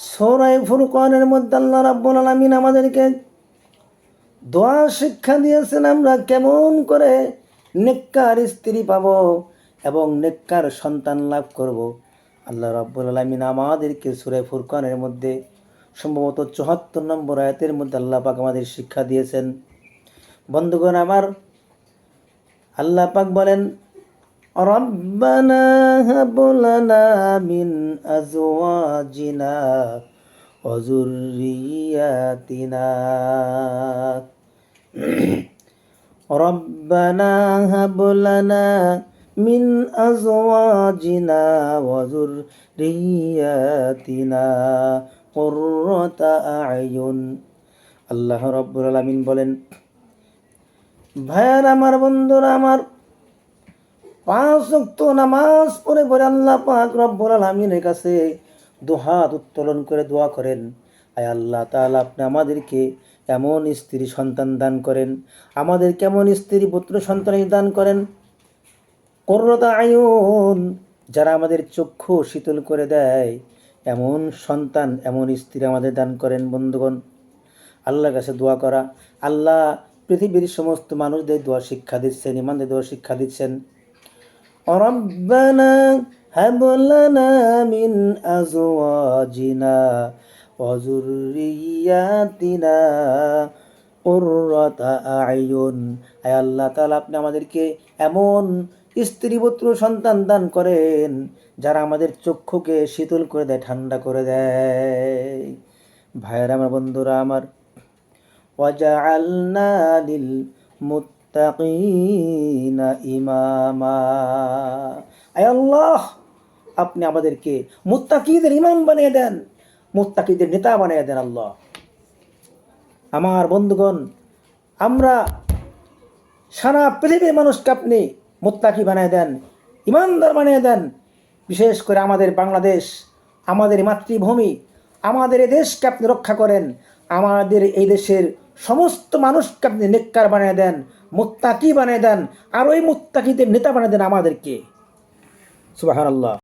সৌরাই ফুরকানের মধ্যে আল্লাহ রাব্বুল আলামিন আমাদেরকে দোয়া শিক্ষা দিয়েছেন, আমরা কেমন করে নেককার স্ত্রী পাব এবং নেককার সন্তান লাভ করব। আল্লাহ রাব্বুল আলামিন আমাদেরকে সূরা ফুরকানের মধ্যে সম্ভবত চুয়াত্তর নম্বর আয়াতের মধ্যে আল্লাহ পাক আমাদের শিক্ষা দিয়েছেন। বন্ধুগণ, আমার আল্লাহ পাক বলেন ربنا هب لنا من أزواجنا وذرياتنا ربنا هب لنا من أزواجنا وذرياتنا قرة أعين আল্লাহ রব্বুল আলামিন বলেন ভাইয়ার আমার বন্ধুরা আমার পাঁচ ওয়াক্ত নামাজ পড়ে পড়ে আল্লাহ পাক রব্বুল আলামিনের কাছে দুহাত উত্তোলন করে দোয়া করেন। আয় আল্লাহ তাআলা, আপনি আমাদেরকে এমন স্ত্রী সন্তান দান করেন। আমাদের কেমন স্ত্রী পুত্র সন্তান দান করেন? করতা আয়ুন, যারা আমাদের চক্ষু শীতল করে দেয়, এমন সন্তান, এমন স্ত্রী আমাদের দান করেন বন্ধুগণ। আল্লাহর কাছে দোয়া করা। আল্লাহ পৃথিবীর সমস্ত মানুষদের দোয়া শিক্ষা দিচ্ছেন ইমানদের দোয়া শিক্ষা দিচ্ছেন। ربنا هب لنا من أزواجنا وذرياتنا قرة أعين আয় আল্লাহ তাআলা আপনি আমাদেরকে এমন স্ত্রী পুত্র সন্তান দান করেন যারা আমাদের চক্ষুকে শীতল করে দেয় ঠান্ডা করে দেয় ভাইয়ের আমার বন্ধুরা আমার وجعلنا ইমামা। আল্লাহ, আপনি আমাদেরকে মুত্তাকিদের ইমাম বানিয়ে দেন, মুত্তাকিদের নেতা বানিয়ে দেন আল্লাহ। আমার বন্ধুগণ, আমরা সারা পৃথিবীর মানুষকে আপনি মুত্তাকি বানিয়ে দেন, ইমানদার বানিয়ে দেন। বিশেষ করে আমাদের বাংলাদেশ, আমাদের মাতৃভূমি, আমাদের এই দেশকে আপনি রক্ষা করেন, আমাদের এই দেশের সমস্ত মানুষকে আপনি নেককার বানিয়ে দেন, মুত্তাকি বানিয়ে দেন, আর ওই মুত্তাকিদের নেতা বানিয়ে দেন আমাদেরকে। সুবাহ আল্লাহ